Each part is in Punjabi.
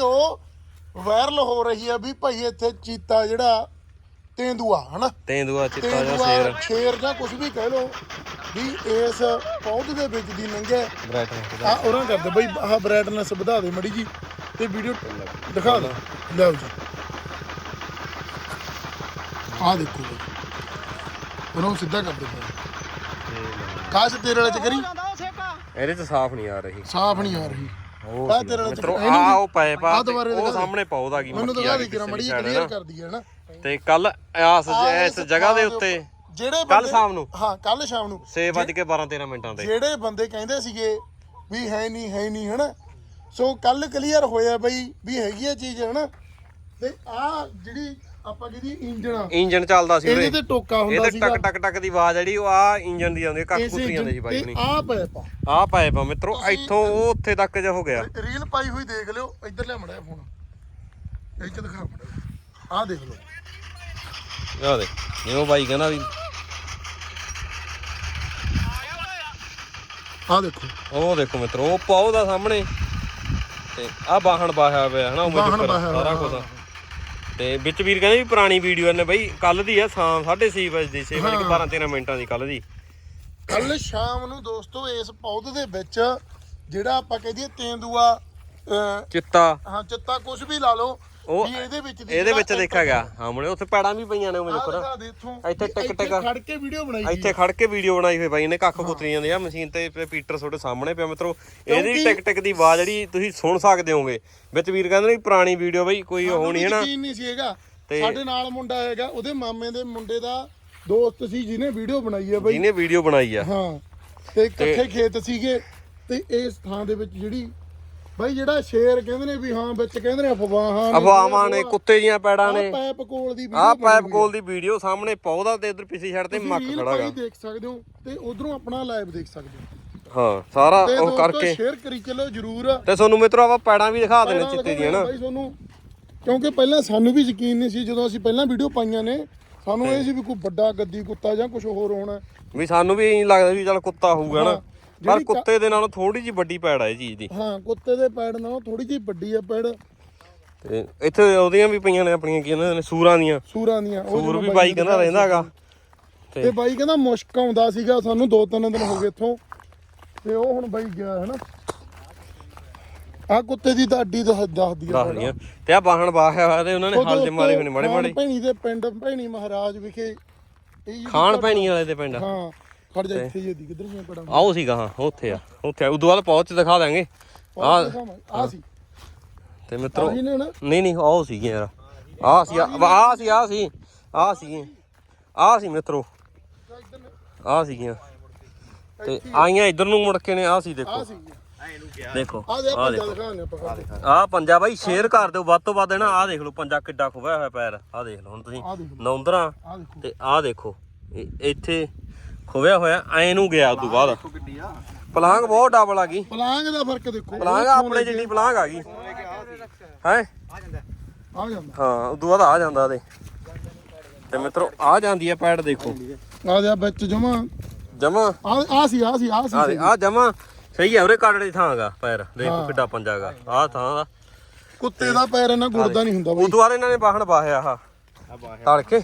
ਵੀਡੀਓ ਵਾਇਰਲ ਹੋ ਰਹੀ ਆ ਵੀ ਭਾਈ ਇੱਥੇ ਚੀਤਾ ਜਿਹੜਾ ਤੇਂਦੂਆ ਹਨਾ? ਤੇਂਦੂਆ ਚਿੱਟਾ ਜਾਂ ਸ਼ੇਰ। ਸ਼ੇਰ ਜਾਂ ਕੁਝ ਵੀ ਕਹਿ ਲੋ ਵੀ ਇਸ ਪੌਦ ਦੇ ਵਿੱਚ ਦੀ ਲੰਘਿਆ ਬ੍ਰਾਈਟ ਆ ਉਹਨਾਂ ਕਰਦੇ ਬਈ ਆਹ ਬ੍ਰਾਈਟਨੈਸ ਵਧਾ ਦੇ ਮੜੀ ਜੀ। ਤੇ ਵੀਡੀਓ ਦਿਖਾ ਦੇ। ਲਓ ਜੀ। ਆ ਦੇਖੋ ਬਈ। ਉਹਨੂੰ ਸਿੱਧਾ ਕਰ ਦੇ ਕਾਸ਼ ਤੇਰੇ ਵਾਲੇ ਚ ਕਰੀ। ਇਹਦੇ ਚ ਸਾਫ਼ ਨਹੀਂ ਆ ਰਹੀ। ਸਾਫ਼ ਨਹੀਂ ਆ ਰਹੀ। ਆਹ ਤੇਰੇ ਮਿੱਤਰੋ ਆ ਉਹ ਪਏ ਪਾ ਆਹ ਦੁਬਾਰੇ ਦਿਖਾ ਉਹ ਦੇ। ਸਾਹਮਣੇ ਪੌਦਾ ਕੀ ਮੈਨੂੰ ਮੱਕੀ ਦਿਖਾ ਆ ਦੇ ਗਈ ਕਿਰਾ ਮੜੀ ਕਿਸੇ ਕਲੀਅਰ side ਕਰ ਦਈਏ ਹਨਾ ਤੇ ਕੱਲ ਆਸ ਇਸ ਜਗ੍ਹਾ ਦੇ ਉੱਤੇ ਜਿਹੜੇ ਕੱਲ ਬੰਦੇ- ਸ਼ਾਮ ਨੂੰ। ਹਾਂ ਕੱਲ ਸ਼ਾਮ ਨੂੰ। 6 ਵਜੇ ਕੇ 12 13 ਮਿੰਟਾਂ ਤੇ। ਜਿਹੜੇ ਬੰਦੇ ਕਹਿੰਦੇ ਸੀਗੇ ਵੀ ਹੈ ਨਹੀਂ ਹੈ ਨਹੀਂ ਹਨਾ? ਸੋ ਕੱਲ ਕਲੀਅਰ ਹੋਇਆ ਬਈ ਵੀ ਹੈਗੀ ਆ ਚੀਜ਼ ਹਨਾ? ਤੇ ਆ ਜਿਹੜੀ ਆਪਾਂ ਜਿਹਦੀ ਇੰਜਣ ਆ ਇੰਜਨ ਚੱਲਦਾ ਸੀ ਇਹਦੇ ਤੇ ਟੋਕਾ ਹੁੰਦਾ ਇਹਦੇ ਸੀਗਾ। ਟਕ ਟਕ ਟਕ ਦੀ ਆਵਾਜ਼ ਜਿਹੜੀ ਉਹ ਆ ਇੰਜਨ ਦੀ ਆਉਂਦੀ ਕੱਕ ਕੁੱਤਰੀ ਜਾਂਦੇ ਸੀ ਬਾਈ ਹੁਣੀ। ਆ। ਪਏ ਪਾ ਆ ਪਾਏ ਪਾ ਮਿੱਤਰੋ ਇੱਥੋਂ ਉਹ ਉੱਥੇ ਤੱਕ ਜਾ ਹੋ ਗਿਆ। ਰੀਲ ਪਾਈ ਹੋਈ ਦੇਖ ਲਿਓ ਇੱਧਰ ਲਿਆ ਮੜਿਆ ਫੋਨ ਇਹ ਚ ਦਿਖਾ ਮੜਿਆ ਆ ਦੇਖ ਲਓ। ਆ ਦੇ ਉਹ ਬਾਈ ਕਹਿੰਦਾ ਵੀ ਆ ਦੇਖੋ। ਉਹ ਦੇਖੋ ਮਿੱਤਰੋ ਉਹ ਪਾਉ ਦਾ ਸਾਹਮਣੇ। ਤੇ ਆ ਬਾਹਣ ਬਾਹਿਆ ਹੋਇਆ ਹਨਾ ਉਵੇਂ ਬਾਹਣ ਬਾਹਿਆ ਸਾਰਾ ਹੋਇਆ, ਕੁਝ ਤੇ ਵਿੱਚ ਵੀਰ ਕਹਿੰਦੇ ਵੀ ਪੁਰਾਣੀ ਵੀਡੀਓ ਨੇ ਬਈ ਕੱਲ ਦੀ ਆ ਸ਼ਾਮ 6:30 ਵਜੇ ਦੀ 6 ਵਜੇ 12 13 ਮਿੰਟਾਂ ਦੀ ਕੱਲ ਦੀ। ਕੱਲ ਸ਼ਾਮ ਨੂੰ ਦੋਸਤੋ ਇਸ ਪੌਦੇ ਦੇ ਵਿੱਚ ਜਿਹੜਾ ਆਪਾਂ ਕਹਦੇ ਤੇਂਦੂਆ ਅਹ, ਚਿੱਤਾ। ਹਾਂ ਚਿੱਤਾ ਕੁਝ ਵੀ ਲਾ ਲਓ ਉਹ ਵੀ ਇਹਦੇ ਵਿੱਚ ਦੀ ਇਹਦੇ ਵਿੱਚ ਦੇਖਿਆ ਗਿਆ। ਸਾਹਮਣੇ ਉੱਥੇ ਪੈੜਾਂ ਵੀ ਪਈਆਂ ਨੇ ਦਿਖਾ ਦੇ ਇੱਥੋਂ। ਟਿਕ ਟਿਕ। ਖੜ ਕੇ ਵੀਡੀਓ ਬਣਾਈ ਇੱਥੇ ਖੜ ਕੇ ਵੀਡੀਓ ਬਣਾਈ ਹੋਈ ਬਾਈ ਨੇ ਕੱਖ ਕੁਤਰੀ ਜਾਂਦੇ ਆ ਮਸ਼ੀਨ ਤੇ ਤੇ ਪੀਟਰ ਤੁਹਾਡੇ ਸਾਹਮਣੇ ਪਿਆ। ਮਿੱਤਰੋ ਇਹਦੀ ਟਿਕ ਟਿਕ ਦੀ ਆਵਾਜ਼ ਜਿਹੜੀ ਤੁਸੀਂ ਸੁਣ ਸਕਦੇ ਹੋਗੇ ਵਿੱਚ ਵੀਰ ਕਹਿੰਦੇ ਨੇ ਵੀ ਪੁਰਾਣੀ ਵੀਡੀਓ ਬਈ ਕੋਈ ਉਹ ਨਹੀਂ ਹੈ ਨਾ। ਯਕੀਨ ਨਹੀਂ ਸੀ ਹੈਗਾ। ਸਾਡੇ ਨਾਲ ਮੁੰਡਾ ਹੈਗਾ ਉਹਦੇ ਮਾਮੇ ਦੇ ਮੁੰਡੇ ਦਾ ਦੋਸਤ ਸੀ ਜਿਹਨੇ ਵੀਡੀਓ ਬਣਾਈ ਹੈ ਬਈ। ਜਿਹਨੇ ਵੀਡੀਓ ਬਣਾਈ ਆ। ਹਾਂ ਤੇ ਇਕੱਠੇ ਖੇਤ ਸੀਗੇ ਤੇ ਇਸ ਥਾਂ ਦੇ ਵਿੱਚ ਜਿਹੜੀ ਬਾਈ ਜਿਹੜਾ ਸ਼ੇਰ ਕਹਿੰਦੇ ਨੇ ਵੀ ਹਾਂ ਵਿੱਚ ਕਹਿੰਦੇ ਨੇ ਅਫਵਾਹਾਂ ਅਫਵਾਹਾਂ ਨੇ ਕੁੱਤੇ ਦੀਆਂ ਪੈੜਾਂ ਨੇ। ਪੈਪ ਕੋਲ ਦੀ ਆਹ video ਪਾਈਪ ਕੋਲ ਦੀ ਵੀਡੀਓ ਸਾਹਮਣੇ ਪੌਦਾ ਤੇ ਇਧਰ ਪਿਛਲੀ ਸਾਈਡ ਤੇ ਤੁਸੀਂ ਮੱਕ reel ਖੜਾ ਗਾ ਭਾਈ ਦੇਖ ਸਕਦੇ ਹੋ ਤੇ ਉਧਰੋਂ ਆਪਣਾ ਲਾਈਵ ਦੇਖ ਸਕਦੇ ਹੋ। ਹਾਂ ਸਾਰਾ ਉਹ ਕਰਕੇ। ਸ਼ੇਅਰ ਕਰੀ ਚੱਲੋ ਜਰੂਰ। ਤੇ ਤੁਹਾਨੂੰ ਮਿੱਤਰੋ ਆਪਾਂ ਪੈੜਾਂ ਵੀ ਦਿਖਾ ਦੇਣੇ ਚਿੱਤੇ ਦੀਆਂ ਨਾ। ਬਾਈ ਤੁਹਾਨੂੰ ਕਿਉਂਕਿ ਪਹਿਲਾਂ ਸਾਨੂੰ ਵੀ ਯਕੀਨ ਨਹੀਂ ਸੀ ਜਦੋਂ ਅਸੀਂ ਪਹਿਲਾਂ ਵੀਡੀਓ ਪਾਈਆਂ ਨੇ ਸਾਨੂੰ ਇਹ ਸੀ ਵੀ ਕੋਈ ਵੱਡਾ ਗੱਦੀ ਕੁੱਤਾ ਜਾਂ ਕੁਝ ਹੋਰ ਹੋਣਾ। ਵੀ ਸਾਨੂੰ ਵੀ ਇਹੀ ਲੱਗਦਾ ਸੀ ਚੱਲ ਕੁੱਤਾ ਹੋਊਗਾ ਨਾ। ਪਰ ਕੁੱਤੇ ਦੇ ਨਾਲੋਂ ਥੋੜੀ ਜਿਹੀ ਵੱਡੀ ਪੈੜ ਆ ਇਹ ਚੀਜ਼ ਦੀ। ਹਾਂ ਕੁੱਤੇ ਦੇ ਪੈੜ ਨਾਲੋਂ ਥੋੜੀ ਜਿਹੀ ਵੱਡੀ ਆ ਪੈੜ। ਤੇ ਇੱਥੇ ਉਹਦੀਆਂ ਵੀ ਪਈਆਂ ਨੇ ਆਪਣੀਆਂ ਕੀ ਕਹਿੰਦੇ ਨੇ ਸੂਰਾਂ ਦੀਆਂ। ਸੂਰਾਂ ਦੀਆਂ ਸੂਰ ਵੀ ਬਾਈ ਕਹਿੰਦਾ ਰਹਿੰਦਾ ਹੈਗਾ ਤੇ ਤੇ ਬਾਈ ਕਹਿੰਦਾ ਮੁਸ਼ਕ ਆਉਂਦਾ ਸੀਗਾ ਸਾਨੂੰ ਦੋ ਤਿੰਨ ਦਿਨ ਹੋ ਗਏ ਇੱਥੋਂ। ਤੇ ਉਹ ਹੁਣ ਬਾਈ ਗਿਆ ਹਨਾ। ਆ ਕੁੱਤੇ ਦੀ ਤਾਂ ਅੱਡੀ ਦੱਸ ਦੱਸਦੀ ਆ ਤੇ ਆ ਬਾਹਣ ਬਾਹਿਆ ਹੋਇਆ ਤੇ ਉਹਨਾਂ ਨੇ ਹਲ ਦੇ ਮਾਰੇ ਨੇ ਮਾੜੇ ਮਾੜੇ। ਭੈਣੀ ਦੇ ਪਿੰਡ ਭੈਣੀ ਮਹਾਰਾਜ ਵਿਖੇ। ਖਾਣ ਪੈਣੀ ਵਾਲੇ ਦੇ ਪਿੰਡ ਹਾਂ। ਖੜ ਜਾ ਇੱਥੇ ਹੀ ਦੀ ਕਿੱਧਰ ਦੀਆਂ ਪੜਾ ਆਓ ਸੀਗਾ ਹਾਂ ਉੱਥੇ ਆ। ਉੱਥੇ ਆ ਉਦੋਂ ਬਾਅਦ ਪਹੁੰਚ ਦਿਖਾ ਦਾਂਗੇ ਆ ਆ ਸੀ। ਤੇ ਮਿੱਤਰੋ ਨਹੀਂ ਨਹੀਂ ਆਓ ਸੀਗੇ ਯਾਰ। ਆ ਸੀ ਆ ਸੀ ਆ ਸੀ ਆ ਸੀ। ਆ ਸੀ ਮਿੱਤਰੋ। ਆ ਸੀਗੀਆਂ ਤੇ ਆਈਆਂ ਇਧਰ ਨੂੰ ਮੁੜ ਕੇ ਨੇ ਆ ਸੀ ਦੇਖੋ। ਸੀ ਦੇਖੋ ਆ ਦੇਖੋ। ਆ ਪੰਜਾ ਬਾਈ ਸ਼ੇਅਰ ਕਰ ਦਿਓ। ਵੱਧ ਤੋਂ ਵੱਧ ਨਾ ਆ ਦੇਖ ਲਓ ਪੰਜਾ ਕਿੱਡਾ ਖੁਬਿਆ ਹੋਇਆ ਪੈਰ। ਆ ਦੇਖ ਲਓ ਹੁਣ ਤੁਸੀਂ ਨੌਂਦਰਾ ਤੇ ਆ ਦੇਖੋ ਇੱਥੇ ਖੁਬਿਆ ਹੋਇਆ ਐ ਨੂੰ ਗਿਆ ਉਦੋਂ ਬਾਅਦ। ਪਲਾਂਗ ਬਹੁਤ ਡਬਲ ਆ ਗਈ। ਪਲਾਂਗ ਦਾ ਫ਼ਰਕ ਦੇਖੋ। ਪਲਾਂਗ ਆਪਣੇ ਜਿੱਡੀ ਪਲਾਂਗ ਆ ਗਈ। ਹੈ? ਆ ਜਾਂਦਾ। ਹਾਂ ਉਦੋਂ ਬਾਅਦ ਆ ਜਾਂਦਾ ਦੇ ਤੇ ਮਿੱਤਰੋ ਆ ਜਾਂਦੀ ਆ ਪੈੜ ਦੇਖੋ। ਆ ਜਾ ਵਿੱਚ ਜਮਾ। ਜਮਾ। ਆ ਆ ਸੀ ਆ ਸੀ ਆ ਸੀ। ਆ ਜਮਾ। ਸਹੀ ਆ ਉਰੇ ਕਾੜੜੇ ਦੀ ਥਾਂ ਗਾ ਪੈਰ। ਦੇਖੋ। ਕਿੱਡਾ ਪੰਜਾਗਾ ਆ ਥਾਂ ਦਾ ਕੁੱਤੇ ਦਾ ਪੈਰ ਇਹਨਾਂ ਗੁੜਦਾ ਨਹੀਂ ਹੁੰਦਾ ਬਈ। ਉਦੋਂ ਬਾਅਦ ਇਹਨਾਂ ਨੇ ਬਾਹਣ ਬਾਹਿਆ ਆ। ਤੜਕੇ।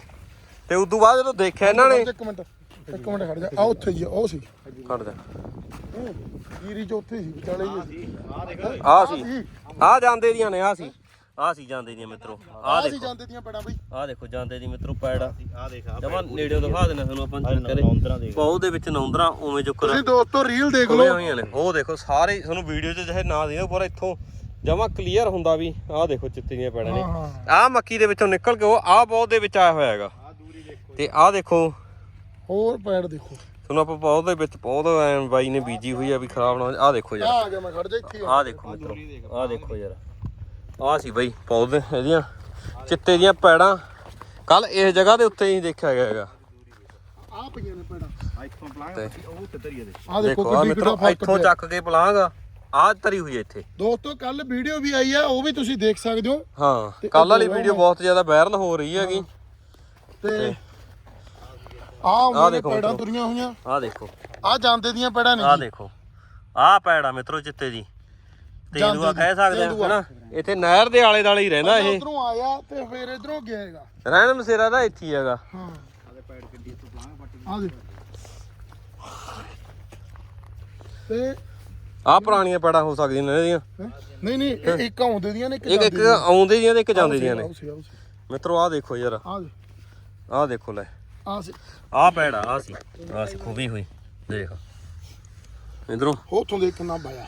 ਤੇ ਉਦੋਂ ਬਾਅਦ ਜਦੋਂ ਦੇਖਿਆ ਇਹਨਾਂ ਨੇ ਇੱਕ ਮਿੰਟ। ਇੱਕ ਮਿੰਟ ਖੜ ਜਾ। ਆ ਉੱਥੇ ਜੀ ਉਹ ਸੀ। ਦੇ ਉਹ ਕੀਰੀ ਚ ਉੱਥੇ ਸੀ ਵਿਚਾਲੇ ਜੀ ਆ। ਸੀ। ਆ ਜਾਂਦੇ ਦੀਆਂ ਨੇ ਆ ਸੀ। ਆ ਸੀ ਜਾਂਦੇ ਦੀਆਂ ਮਿੱਤਰੋ। ਆ ਆ ਸੀ ਦੇਖੋ। ਜਾਂਦੇ ਦੀਆਂ ਪੜਾ ਬਈ। ਆ ਦੇਖੋ ਜਾਂਦੇ ਦੀ ਮਿੱਤਰੋ ਪੈੜ। ਆ ਜਮਾ ਨੇੜੇ ਦਿਖਾ ਦੇਣਾ ਤੁਹਾਨੂੰ ਆਪਾਂ ਕਰੇ ਪਾਉ ਦੇ ਵਿੱਚ ਨੌਂਦਰਾ ਉਵੇਂ ਜੁਕਰ ਤੁਸੀਂ ਦੋਸਤੋ ਰੀਲ ਦੇਖ ਖੁੱਲੀਆਂ ਲਓ। ਹੋਈਆਂ ਨੇ। ਉਹ ਦੇਖੋ ਸਾਰੇ ਤੁਹਾਨੂੰ ਵੀਡੀਓ 'ਚ ਜਿਹੇ ਨਾ ਦੇ ਪਰ ਇੱਥੋਂ ਜਮਾ ਕਲੀਅਰ ਹੁੰਦਾ ਵੀ ਆਹ ਦੇਖੋ ਚਿੱਤੇ ਦੀਆਂ ਪੈੜਾਂ ਨੇ। ਹਾਂ ਹਾਂ। ਆਹ ਮੱਕੀ ਦੇ ਵਿੱਚੋਂ ਨਿਕਲ ਕੇ ਉਹ ਆਹ ਬਹੁਤ ਦੇ ਵਿੱਚ ਆਇਆ ਹੋਇਆ ਹੈਗਾ। ਤੇ ਆਹ ਦੇਖੋ ਹੋਰ ਪੈੜ ਦੇਖੋ। ਤੁਹਾਨੂੰ ਆਪਾਂ ਬਹੁਤ ਦੇ ਵਿੱਚ ਬਹੁਤ ਐ ਬਾਈ ਨੇ ਬੀਜੀ ਹੋਈ ਆ ਵੀ ਖਰਾਬ ਨਾ ਆਹ ਦੇਖੋ ਆ ਯਾਰ ਆ ਗਿਆ ਮੈਂ ਖੜ ਜਾ ਇੱਥੇ ਆ। ਦੇਖੋ ਮਿੱਤਰੋ। ਆਹ ਦੇਖੋ ਯਾਰ ਆਹ ਸੀ ਬਾਈ ਪੌਦੇ ਇਹਦੀਆਂ। ਚਿੱਤੇ ਦੀਆਂ ਪੈੜਾਂ। ਕੱਲ ਇਸ ਜਗ੍ਹਾ ਦੇ ਉੱਤੇ ਹੀ ਦੇਖਿਆ ਗਿਆ ਹੈਗਾ। ਆ ਪਈਆਂ ਨੇ ਪੈੜਾਂ। ਇੱਥੋਂ ਪਲਾਂਗ ਤੇ ਉਹ ਤੇ ਧਰੀਏ ਦੇ। ਆ ਦੇਖੋ ਦੇਖੋ ਆ ਕਿੱਡੀ ਕਿੱਡਾ ਮਿੱਤਰੋ ਫ਼ਰਕ ਇੱਥੋਂ ਪਿਆ। ਚੱਕ ਕੇ ਪਲਾਂਗ ਆਹ ਤਰੀ ਹੋਈ ਹੈ ਇੱਥੇ। ਦੋਸਤੋ ਕੱਲ ਵੀਡੀਓ ਵੀ ਆਈ ਆ ਉਹ ਵੀ ਤੁਸੀਂ ਦੇਖ ਸਕਦੇ ਹੋ। ਹਾਂ ਕੱਲ ਵਾਲੀ ਵੀਡੀਓ ਬਹੁਤ ਜ਼ਿਆਦਾ ਵਾਇਰਲ ਹੋ ਰਹੀ ਹੈਗੀ। ਤੇ ਦੇਖੋ ਪੈੜਾਂ ਮਿੱਤਰੋ। ਤੁਰੀਆਂ ਹੋਈਆਂ। ਆਹ ਦੇਖੋ। ਆ ਜਾਂਦੇ ਦੀਆਂ ਪੈੜਾਂ ਆਹ ਦੇਖੋ। ਆਹ ਪੈੜਾ ਮਿੱਤਰੋ ਚਿੱਤੇ ਦੀ। ਤੇਲੂਆ ਕਹਿ ਸਕਦੇ ਆ ਤੇਂਦੂਆ। ਹਨਾ? ਇੱਥੇ ਨਹਿਰ ਦੇ ਆਲੇ ਦਾਲੇ ਹੀ ਰਹਿੰਦਾ ਇਹ। ਉਧਰੋਂ ਆਇਆ ਤੇ ਫਿਰ ਇਧਰੋਂ ਗਿਆ ਹੈਗਾ ਰਹਿਣ ਮਸੇਰਾ ਦਾ ਇੱਥੇ ਹੀ ਹੈਗਾ। ਹਾਂ। ਆ ਦੇ ਤੇ ਆਹ ਪੁਰਾਣੀਆਂ ਪੈੜਾਂ ਹੋ ਸਕਦੀਆਂ ਨੇ ਇਹਦੀਆਂ। ਹੈਂ? ਨਹੀਂ ਨਹੀਂ ਇਹ ਇੱਕ ਆਉਂਦੇ ਦੀਆਂ ਨੇ ਇੱਕ ਇੱਕ ਇੱਕ ਆਉਂਦੇ ਦੀਆਂ ਤੇ ਇੱਕ ਜਾਂਦੇ ਦੀਆਂ ਨੇ। ਆਉ ਸੀ ਆਉ ਸੀ ਮਿੱਤਰੋ ਆਹ ਦੇਖੋ ਯਾਰ। ਦੇ ਆਹ ਦੇਖੋ ਲੈ। ਆ ਸੀ। ਆਹ ਪੈੜਾ ਆਹ ਸੀ। ਆਹ ਸੀ ਖੂਬੀ ਹੋਈ। ਦੇਖ। ਇਧਰੋਂ। ਉਥੋਂ ਦੇ ਕਿੰਨਾ ਬਾਇਆ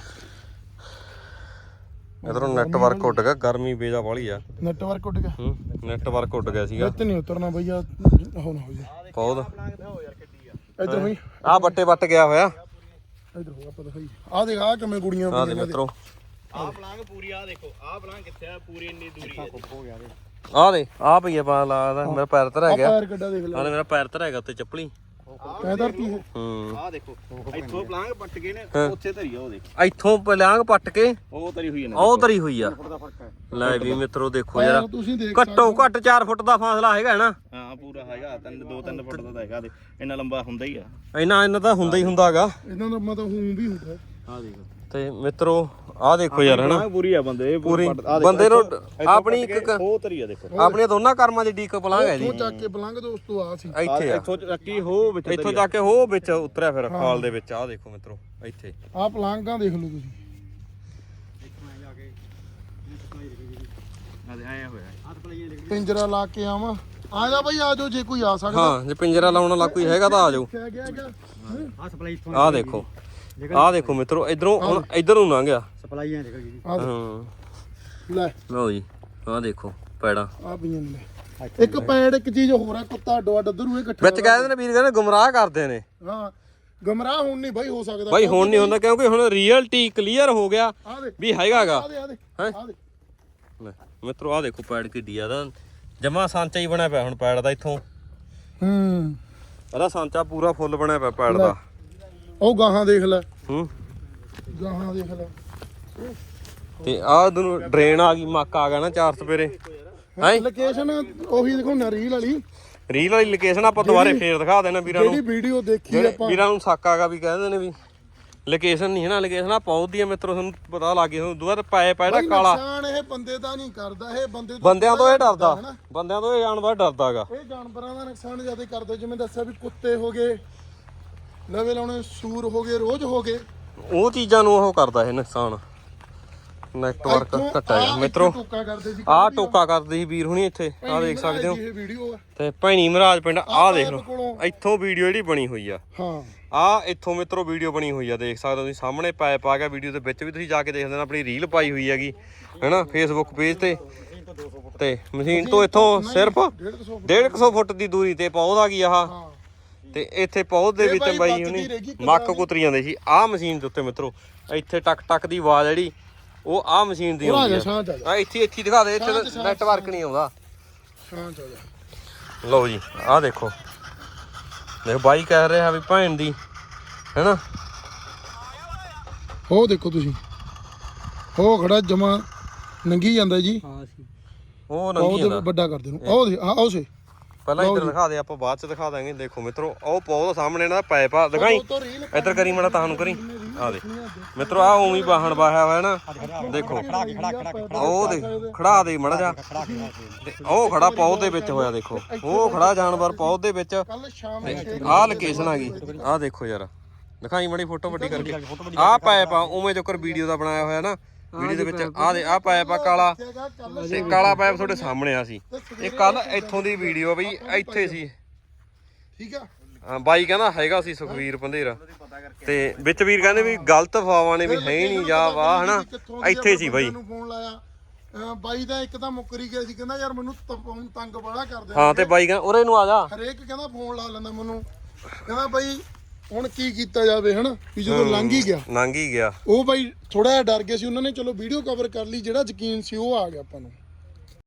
ਇਧਰੋਂ ਨੈਟਵਰਕ ਉੱਡ ਗਿਆ ਗਰਮੀ ਬੇਜਾ ਵਾਲੀ ਆ। ਨੈਟਵਰਕ ਉੱਡ ਗਿਆ। ਹੂੰ ਨੈਟਵਰਕ ਉੱਡ ਗਿਆ ਸੀਗਾ। ਇੱਥੇ ਨਹੀਂ ਉਤਰਨਾ ਭਈਆ ਹੋ ਨਾ ਹੋ ਜਾ। ਬਹੁਤ ਇੱਧਰ ਹੋਈ। ਆਹ ਬੱਟੇ ਵੱਟ ਗਿਆ ਹੋਇਆ। ਇੱਧਰ ਹੋ ਆਪਾਂ ਦਿਖਾਈ। ਆ ਦੇਖ ਆ ਕਿਵੇਂ ਕੁੜੀਆਂ ਆਹ ਦੇ ਮਿੱਤਰੋ। ਆਹ ਪਲਾਂਗ ਪੂਰੀ ਆ ਦੇਖੋ। ਆਹ ਪਲਾਂਗ ਕਿੱਥੇ ਆ ਪੂਰੀ ਇੰਨੀ ਦੂਰੀ ਹੈ ਹੋ ਗਿਆ ਆਹ ਦੇ ਆਹ ਪਈਆ ਪਾ ਲਾਦਾ ਮੇਰਾ ਪੈਰ ਧਰਿਆ ਆ ਗਿਆ ਪੈਰ ਕੱਢਾ ਦੇਖ ਲੈ ਆਹ ਮੇਰਾ ਪੈਰ ਧਰਿਆ ਗਿਆ ਉੱਤੇ ਚੱਪਲੀ। ਐ ਧਰਤੀ ਹੈ ਹੂੰ। ਆਹ ਦੇਖੋ ਇੱਥੋਂ ਪਲਾਂਗ ਪੱਟ ਕੇ ਨੇ ਉੱਥੇ ਧਰੀ ਆ ਉਹ ਦੇਖ। ਇੱਥੋਂ ਪਲਾਂਗ ਪੱਟ ਕੇ ਉਹ ਧਰੀ ਹੋਈ ਹੈ ਨਾ। ਉਹ ਧਰੀ ਹੋਈ ਆ। ਲੈ ਵੀ ਮਿੱਤਰੋ ਦੇਖੋ ਯਾਰ ਘੱਟੋ ਘੱਟ 4 ਫੁੱਟ ਦਾ ਫਾਸਲਾ ਹੈਗਾ ਨਾ। ਹਾਂ ਪੂਰਾ ਹੈਗਾ ਤਿੰਨ ਦੋ ਤਿੰਨ ਫੁੱਟ ਦਾ ਹੈਗਾ ਦੇ ਇੰਨਾ ਲੰਬਾ ਹੁੰਦਾ ਹੀ ਆ। ਇੰਨਾ ਇੰਨਾ ਤਾਂ ਹੁੰਦਾ ਹੀ ਹੁੰਦਾਗਾ ਇਹਨਾਂ ਦਾ ਮਤਲਬ ਹੂੰ ਵੀ ਹੁੰਦਾ। ਆਹ ਦੇਖੋ। ਤੇ ਮਿੱਤਰੋ ਆਹ ਦੇਖੋ ਯਾਰ ਹਨਾ? ਪੂਰੀ ਆ ਬੰਦੇ ਇਹ ਪੂਰੀ ਪੱਟ- ਆਹ ਦੇਖੋ, ਬੰਦੇ ਨੂੰ ਇੱਥੋਂ- ਇੱਥੋਂ ਆਪਣੀ ਪੱਟ ਇੱਕ ਕੇ ਉਹ ਧਰੀ ਆ ਦੇਖੋ। ਆਪਣੀਆਂ ਦੋਨਾਂ ਕਰਮਾਂ ਦੀ ਡੀਕ ਪਲਾਂਗ ਹੈ ਜੀ। ਉਹ ਚੱਕ ਕੇ ਬਲੰਗ ਦੋਸਤੋ ਆ ਸੀ। ਇੱਥੇ ਆ। ਇੱਥੋਂ ਚੱਕੀ ਹੋ ਵਿੱਚ ਇੱਥੋਂ ਜਾ ਕੇ ਹੋ ਵਿੱਚ ਉਤਰਿਆ ਫਿਰ ਖਾਲ ਦੇ ਵਿੱਚ ਆਹ ਦੇਖੋ ਮਿੱਤਰੋ ਇੱਥੇ। ਆ ਪਲਾਂਗਾਂ ਦੇਖ ਲਓ ਤੁਸੀਂ। ਆਇਆ ਹੋਇਆ ਪਿੰਜਰਾ ਲਾ ਕੇ ਆਵਾਂ। ਆ ਜਾ ਬਈ ਆ ਜਾਓ ਜੇ ਕੋਈ ਆ ਸਕਦਾ। ਹਾਂ ਜੇ ਪਿੰਜਰਾ ਲਾਉਣ ਵਾਲਾ ਕੋਈ ਹੈਗਾ ਤਾਂ ਆ ਜਾਓ। ਕਿਆ ਗਿਆ ਹੈਗਾ? ਆ ਸਪਲਾਈ ਇੱਥੋਂ ਆਹ ਦੇਖੋ। ਆਹ ਦੇਖੋ ਮਿੱਤਰੋ ਇਧਰੋਂ ਹੁਣ ਇਧਰ ਨੂੰ ਲੰਘ ਗਿਆ। ਸਪਲਾਈਆਂ ਦੇਖੋ ਜੀ। ਆ ਦੇ, ਹਾਂ। ਲੈ। ਲਓ ਜੀ ਆਹ ਦੇਖੋ ਪੈੜਾਂ। ਆ ਪਈਆਂ ਨੇ। ਲੈ। ਇੱਕ ਪੈੜ ਇੱਕ ਚੀਜ਼ ਹੋਰ ਆ ਕੁੱਤਾ ਅੱਡੋ ਅੱਡ ਦਰੂ ਇਹ ਇਕੱਠੇ ਵਿੱਚ ਕਹਿੰਦੇ ਨੇ ਵੀਰ ਕਹਿੰਦੇ ਗੁੰਮਰਾਹ ਕਰਦੇ ਨੇ। ਹਾਂ ਗਮਰਾਹ ਹੁਣ ਨਹੀਂ ਬਈ ਹੋ ਸਕਦਾ। ਬਾਈ ਹੁਣ ਨਹੀਂ ਹੁੰਦਾ ਕਿਉਂਕਿ ਹੁਣ ਰੀਅਲਟੀ ਕਲੀਅਰ ਹੋ ਗਿਆ ਆ ਦੇ ਵੀ ਹੈਗਾਗਾ ਆ ਦੇ ਆ ਦੇ ਹੈਂ? ਆ ਦੇ ਲੈ, ਮਿੱਤਰੋ ਆਹ ਦੇਖੋ ਪੈੜ ਕਿੱਡੀ ਆ। ਦਾ ਜਮਾ ਸਾਂਚਾ ਹੀ ਬਣਿਆ ਪਿਆ ਹੁਣ ਪੈੜ ਦਾ ਇੱਥੋਂ। ਹੂੰ। ਇਹਦਾ ਸਾਂਚਾ ਪੂਰਾ ਫੁੱਲ ਬਣਿਆ ਪਿਆ ਪੈੜ ਦਾ। ਉਹ ਗਾਹਾਂ ਦੇਖ ਲੈ। ਹੂੰ। ਗਾਹਾਂ ਦੇਖ ਲੈ। ਤੇ ਆਹ ਨੂੰ ਡਰੇਨ ਆ ਗਈ ਮੱਕ ਆ ਗਿਆ ਨਾ ਚਾਰ ਸਪੇਰੇ ਹੈ? ਲੋਕੇਸ਼ਨ ਉਹੀ ਦੇਖੋ ਨਾ ਰੀਲ ਵਾਲੀ। ਰੀਲ ਵਾਲੀ ਲੋਕੇਸ਼ਨ ਆਪਾਂ ਦੁਬਾਰੇ ਫੇਰ ਦਿਖਾ ਦੇਣਾ ਵੀਰਾਂ ਜਿਹੜੀ ਨੂੰ ਵੀਡੀਓ ਦੇਖੀ ਜਿਹੜੇ ਆਪਾਂ। ਵੀਰਾਂ ਨੂੰ ਸਾਕਾ ਆਗਾ ਵੀ ਕਹਿੰਦੇ ਨੇ ਵੀ ਲੋਕੇਸ਼ਨ ਨਹੀਂ ਹੈ ਨਾ ਲੋਕੇਸ਼ਨ ਆ ਪਹੁੰਚਦੀ ਹੈ ਮਿੱਤਰੋ ਤੁਹਾਨੂੰ ਪਤਾ ਲੱਗ ਗਿਆ ਤੁਹਾਨੂੰ ਦੁਬਾਰਾ ਪਾਏ ਪਾਏ ਦਾ ਕਾਲਾ। ਨੁਕਸਾਨ ਇਹ ਬੰਦੇ ਦਾ ਨਹੀਂ ਕਰਦਾ ਇਹ ਬੰਦੇ ਤੋਂ ਬੰਦਿਆਂ ਤੋਂ ਇਹ ਡਰਦਾ? ਬੰਦਿਆਂ ਤੋਂ ਇਹ ਜਾਨਵਰ ਡਰਦਾਗਾ ਇਹ ਜਾਨਵਰਾਂ ਦਾ ਨੁਕਸਾਨ ਜ਼ਿਆਦਾ ਕਰਦੇ ਜਿਵੇਂ ਦੱਸਿਆ ਵੀ ਕੁੱਤੇ ਹੋ ਗਏ ਲਵੇ ਲਾਉਣੇ ਸੂਰ ਹੋ ਗਏ ਰੋਜ਼ ਹੋ ਗਏ। ਉਹ ਚੀਜ਼ਾਂ ਨੂੰ ਉਹ ਕਰਦਾ ਇਹ ਨੁਕਸਾਨ। ਨੈਟਵਰਕ ਘਟਾ ਇੱਥੇ ਮਿੱਤਰੋ ਆਹ ਟੋਕਾ ਕਰਦੇ ਸੀ ਵੀਰ ਹੁਣੀ ਇੱਥੇ। ਆਹ ਦੇਖ ਸਕਦੇ ਹੋ। ਇਹ ਵੀਡੀਓ ਆ। ਤੇ ਭੈਣੀ ਮਹਾਰਾਜ ਪਿੰਡ ਆਹ ਦੇਖ। ਲਓ। ਇੱਥੋਂ ਵੀਡੀਓ ਜਿਹੜੀ ਬਣੀ ਹੋਈ ਆ। ਹਾਂ। ਆ ਇੱਥੋਂ ਮਿੱਤਰੋ ਵੀਡੀਓ ਬਣੀ ਹੋਈ ਆ ਦੇਖ ਸਕਦੇ ਹੋ ਤੁਸੀਂ। ਸਾਹਮਣੇ ਪਾਇਪ ਆ ਗਿਆ ਵੀਡੀਓ ਦੇ ਵਿੱਚ ਵੀ ਤੁਸੀਂ ਜਾ ਕੇ ਦੇਖ ਹੋ ਆਪਣੀ ਰੀਲ ਪਾਈ ਹੋਈ ਹੈਗੀ ਹੈਨਾ ਫੇਸਬੁੱਕ ਪੇਜ ਤੇ। ਤੇ ਮਸ਼ੀਨ ਤੋਂ ਇੱਥੋਂ ਸਿਰਫ 150 150 ਫੁੱਟ ਦੀ। ਦੂਰੀ ਤੇ ਪੌਦ ਆ ਗਈ ਆਹ? ਹਾਂ। ਤੇ ਇੱਥੇ ਪੌਦ ਦੇ ਵਿੱਚ ਬਾਈ ਹੁਣੀ ਮੱਕ? ਕੁਤਰੀ ਜਾਂਦੇ ਸੀ। ਆਹ ਮਸ਼ੀਨ ਦੇ ਉੱਤੇ ਮਿੱਤਰੋ ਇੱਥੇ ਟਕ ਟਕ ਦੀ ਆਵਾਜ਼ ਜਿਹੜੀ। ਉਹ ਆਹ ਮਸ਼ੀਨ ਦੀ ਉਹ ਆ ਆ। ਆ ਆ ਇੱਥੇ ਇੱਥੇ ਦਿਖਾ ਦੇ ਇੱਥੇ ਨੈਟਵਰਕ ਨਹੀਂ ਆਉਂਦਾ। ਆ ਲਓ ਜੀ ਆਹ ਦੇਖੋ। ਦੇਖੋ ਬਾਈ ਕਹਿ ਰਿਹਾ ਵੀ ਭੈਣ ਦੀ ਹੈਨਾ? ਉਹ ਦੇਖੋ ਤੁਸੀਂ। ਉਹ ਖੜਾ ਜਮਾ ਨੰਗੀ ਜਾਂਦਾ ਜੀ। ਹਾਂ ਸੀ ਉਹ ਨੰਗੀ ਉਹ ਜਾਂਦਾ। ਵੱਡਾ ਕਰਦੇ ਨੂੰ ਉਹ ਦੇ- ਆਹ ਉਹ ਸੇ ਪਹਿਲਾਂ ਇੱਧਰ ਦਿਖਾ ਦੇ ਆਪਾਂ ਬਾਅਦ ਚ ਦਿਖਾ ਦਾਂਗੇ। ਦੇਖੋ ਮਿੱਤਰੋ ਉਹ ਪੌਦ ਸਾਹਮਣੇ ਨਾ ਪਾਇਪ ਆ। ਦਿਖਾਈ? ਉਹ ਤੋਂ ਰੀਲ ਇੱਧਰ ਕਰੀ ਮੜਾ ਤੁਹਾਨੂੰ ਕਰੀ। ਆ ਦੇ। ਮਿੱਤਰੋ ਆ ਉਵੇਂ ਹੀ ਬਾਹਣ ਬਾਹਿਆ ਹੋਇਆ ਨਾ। ਦੇਖੋ। ਉਹ ਦੇ, ਖੜਾ ਦੇ ਮੜਾ ਜਾ। ਤੇ ਉਹ ਖੜਾ ਪੌਦ ਦੇ ਵਿੱਚ ਹੋਇਆ, ਦੇਖੋ। ਉਹ ਖੜਾ ਜਾਨਵਰ ਪੌਦ ਦੇ ਵਿੱਚ ਆਹ ਲੋਕੇਸ਼ਨ ਆ ਗਈ। ਆਹ ਦੇਖੋ ਯਾਰ। ਦਿਖਾਈ ਮੜੀ ਫੋਟੋ ਵੱਡੀ ਕਰਕੇ। ਆਹ ਪਾਇਪ ਆ, ਉਵੇਂ ਜੋਕਰ ਵੀਡੀਓ ਦਾ ਬਣਾਇਆ ਹੋਇਆ ਨਾ। ਵੀਡੀਓ ਦੇ ਵਿੱਚ ਆਹ ਦੇ, ਆਹ ਪਾਇਪ ਆ ਕਾਲਾ। ਜਗ੍ਹਾ ਤੇ ਕਾਲਾ ਪਾਇਪ ਤੁਹਾਡੇ ਸਾਹਮਣੇ ਆ ਸੀ। ਇਹ ਕੱਲ ਇੱਥੋਂ ਦੀ ਵੀਡੀਓ ਬਈ, ਇੱਥੇ ਸੀ। ਠੀਕ ਆ? ਹਾਂ ਬਾਈ ਕਹਿੰਦਾ ਹੈਗਾ ਸੀ ਸੁਖਵੀਰ ਪੰਧੇਰਾ। ਤੇ ਵਿੱਚ ਵੀਰ ਕਹਿੰਦੇ ਵੀ ਗਲਤ ਫਾਵਾਂ ਨੇ ਵੀ ਹੈ ਨਹੀਂ ਜਾ ਵਾਹ ਹਨਾ? ਇੱਥੇ ਸੀ ਬਾਈ। ਨੂੰ ਫੋਨ ਲਾਇਆ। ਅਹ ਬਾਈ ਦਾ ਇੱਕ ਤਾਂ ਮੁੱਕਰੀ ਗਿਆ ਸੀ ਕਹਿੰਦਾ ਯਾਰ ਮੈਨੂੰ ਤਪਾਉਣ ਤੰਗ ਬੜਾ ਕਰਦੇ ਹਾਂ ਤੇ ਬਾਈ ਕਹਿੰਦਾ ਉਰੇ ਨੂੰ ਆ ਜਾ। ਹਰੇਕ ਕਹਿੰਦਾ ਫੋਨ ਲਾ ਲੈਂਦਾ ਮੈਨੂੰ। ਕਹਿੰਦਾ ਬਾਈ ਹੁਣ ਕੀ ਕੀਤਾ ਜਾਵੇ ਹਨਾ? ਵੀ ਜਦੋਂ ਲੰਘ ਹੀ ਗਿਆ। ਲੰਘ ਹੀ ਗਿਆ। ਉਹ ਬਾਈ ਥੋੜਾ ਜਿਹਾ ਡਰ ਗਏ ਸੀ ਉਹਨਾਂ ਨੇ ਚਲੋ ਵੀਡੀਓ ਕਵਰ ਕਰ ਲਈ ਜਿਹੜਾ ਯਕੀਨ ਸੀ ਉਹ ਆ ਗਿਆ ਆਪਾਂ ਨੂੰ।